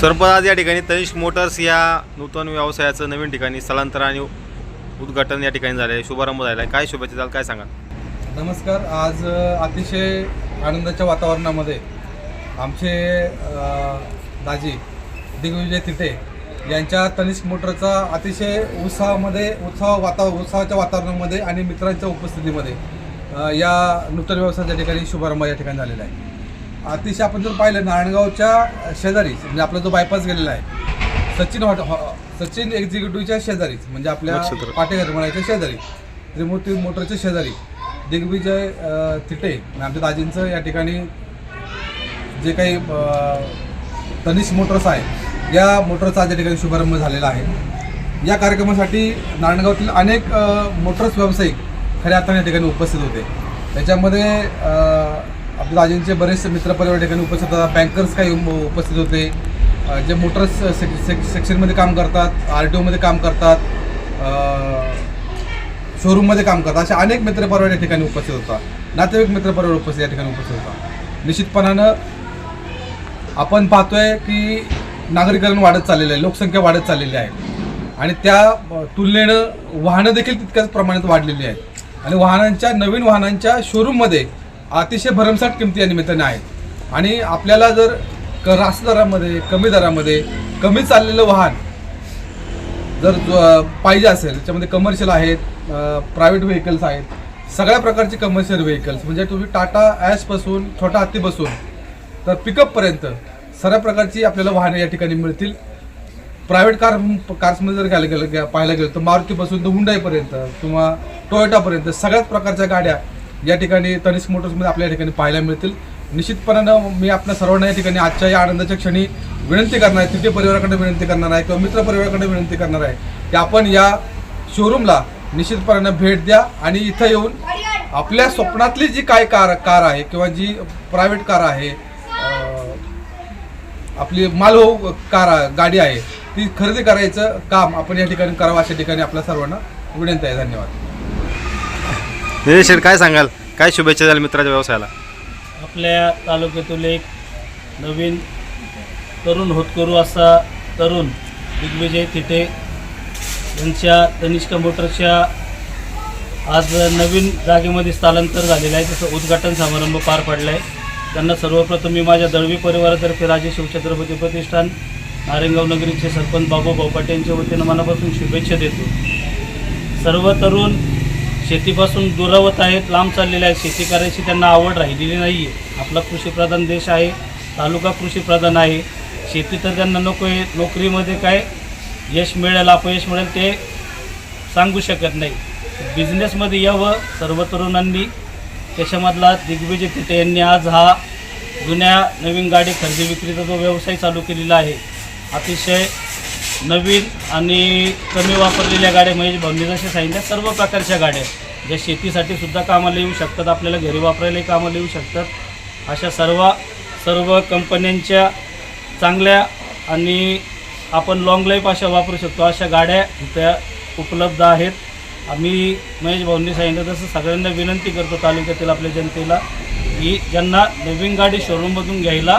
सरपंच आज या ठिकाणी तनिष्क मोटर्स या नूतन व्यवसायाचं नवीन ठिकाणी स्थलांतर आणि उद्घाटन या ठिकाणी झालं आहे शुभारंभ झाला आहे काय शुभेच्छा द्याल काय सांगा नमस्कार. आज अतिशय आनंदाच्या वातावरणामध्ये आमचे दाजी दिग्विजय तिथे यांच्या तनिष्क मोटरचा अतिशय उत्साहामध्ये उत्साह वाता उत्साहाच्या वातावरणामध्ये आणि मित्रांच्या उपस्थितीमध्ये या नूतन व्यवसायाच्या ठिकाणी शुभारंभ या ठिकाणी झालेला आहे. अतिशय आपण जर पाहिलं नारायणगावच्या शेजारीच म्हणजे आपला जो बायपास गेलेला आहे सचिन हॉट हॉ- सचिन एक्झिक्युटिव्हच्या शेजारीच म्हणजे आपल्या. पाटेघर म्हणायच्या शेजारी त्रिमूर्ती मोटरच्या शेजारी दिग्विजय तिटे आणि आमच्या दाजींचं या ठिकाणी जे काही अ, तनिष्क मोटर्स आहे या मोटरचा आज या ठिकाणी शुभारंभ झालेला आहे या कार्यक्रमासाठी नारायणगावातील अनेक मोटर्स व्यावसायिक खऱ्या अर्थाने या ठिकाणी उपस्थित होते त्याच्यामध्ये राजेंचे बरेचसे मित्रपरिवार ठिकाणी उपस्थित होतात बँकर्स काही उपस्थित होते. जे मोटर्स सेक सेक सेक्शनमध्ये काम करतात आर टी ओमध्ये काम करतात शोरूममध्ये काम करतात. अशा अनेक मित्रपरिवार या ठिकाणी उपस्थित होता. नातेवाईक मित्रपरिवार उपस्थित या ठिकाणी उपस्थित होता. निश्चितपणानं आपण पाहतोय की नागरीकरण वाढत चाललेलं आहे. लोकसंख्या वाढत चाललेली आहे. आणि त्या तुलनेनं वाहनं देखील तितक्याच प्रमाणात वाढलेली आहेत. आणि वाहनांच्या नवीन वाहनांच्या शोरूममध्ये अतिशय भरमसाठ किमती या निमित्ताने आहेत. आणि आपल्याला जर क रास्त दरामध्ये कमी दरामध्ये कमी चाललेलं वाहन जर पाहिजे असेल त्याच्यामध्ये कमर्शियल आहेत प्रायव्हेट व्हेकल्स आहेत सगळ्या प्रकारचे कमर्शियल व्हेकल्स म्हणजे तुम्ही टाटा ॲशपासून छोटा हत्तीपासून तर पिकअपपर्यंत सर्व प्रकारची आपल्याला वाहने या ठिकाणी मिळतील. प्रायव्हेट कार कार्समध्ये जर घ्यायला गेलं पाहायला गेलं तर मारुतीपासून तर हुंडाईपर्यंत किंवा टोयोटापर्यंत सगळ्याच प्रकारच्या गाड्या या ठिकाणी तनिष्क मोटर्समध्ये आपल्या ठिकाणी पाहायला मिळतील. निश्चितपणानं मी आपल्या सर्वांना या ठिकाणी आजच्या या आनंदाच्या क्षणी विनंती करणार आहे तिथे परिवाराकडे विनंती करणार आहे किंवा मित्रपरिवाराकडे विनंती करणार आहे की आपण या शोरूमला निश्चितपणानं भेट द्या आणि इथं येऊन आपल्या स्वप्नातली जी काय कार कार आहे किंवा जी प्रायव्हेट कार आहे आपली मालवाहू कार गाडी आहे ती खरेदी करायचं काम आपण या ठिकाणी करावं अशा ठिकाणी आपल्या सर्वांना विनंती आहे. धन्यवाद. निलेश शेठ काय सांगाल? काय शुभेच्छा द्याल मित्राच्या व्यवसायाला? आपल्या तालुक्यातील एक नवीन तरुण होतकरू असा तरुण दिग्विजय तिथे यांच्या तनिष्क मोटरच्या आज नवीन जागेमध्ये स्थलांतर झालेलं आहे. तसं उद्घाटन समारंभ पार पडला आहे त्यांना सर्वप्रथम मी माझ्या दळवी परिवारातर्फे राजे शिवछत्रपती प्रतिष्ठान नारायणगाव नगरीचे सरपंच बाबू भाऊपाटे यांच्या वतीनं मनापासून शुभेच्छा देतो. सर्व तरुण शेतीपासून दुरावत आहेत लांब चाललेले आहेत. शेती करायची त्यांना आवड राहिलेली नाही आहे आपला कृषीप्रधान देश आहे तालुका कृषीप्रधान आहे. शेती तर त्यांना नको आहे. नोकरीमध्ये काय यश मिळेल अपयश मिळेल ते सांगू शकत नाही. बिझनेसमध्ये यावं सर्व तरुणांनी. त्याच्यामधला दिग्विजय तिथे यांनी आज हा जुन्या नवीन गाडी खरेदी विक्रीचा जो व्यवसाय चालू केलेला आहे अतिशय नवीन आणि कमी वापरलेल्या गाड्या म्हणजे भाऊंनी जसे सांगितल्या सर्व प्रकारच्या गाड्या ज्या शेतीसाठी सुद्धा कामाला येऊ शकतात आपल्याला घरी वापरायलाही कामाला येऊ शकतात. अशा सर्व सर्व कंपन्यांच्या चांगल्या आणि आपण लॉंग लाईफ अशा वापरू शकतो. अशा गाड्या त्या उपलब्ध आहेत. आम्ही महेश भाऊंनी सांगितलं तसं सगळ्यांना विनंती करतो तालुक्यातील आपल्या जनतेला. की ज्यांना नवीन गाडी शोरूममधून घ्यायला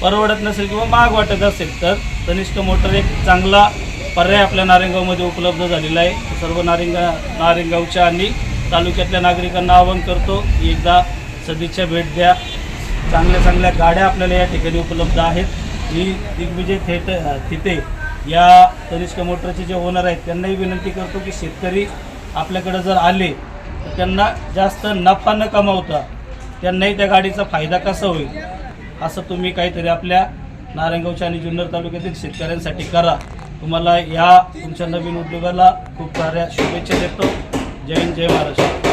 परवडत नसेल किंवा महाग वाटत असेल तर तनिष्क मोटर एक चांगला पर्याय आपल्या नारेंगावमध्ये उपलब्ध झालेला आहे. सर्व नारिंगा नारेंगावच्या आणि तालुक्यातल्या नागरिकांना आवाहन करतो एकदा सदिच्छा भेट द्या. चांगल्या चांगल्या गाड्या आपल्याला या ठिकाणी उपलब्ध आहेत. ही दिग्विजय थेट तिथे या तनिष्क मोटरचे जे ओनर आहेत त्यांनाही विनंती करतो की शेतकरी आपल्याकडे जर आले तर त्यांना जास्त नफा न कमावता त्यांनाही त्या गाडीचा फायदा कसा होईल असं तुम्ही काहीतरी आपल्या नारायणगावच्या आणि जुन्नर तालुक्यातील शेतकऱ्यांसाठी करा. तुम्हाला या तुमच्या नवीन उद्योगाला खूप साऱ्या शुभेच्छा देतो. जय हिंद जय महाराष्ट्र.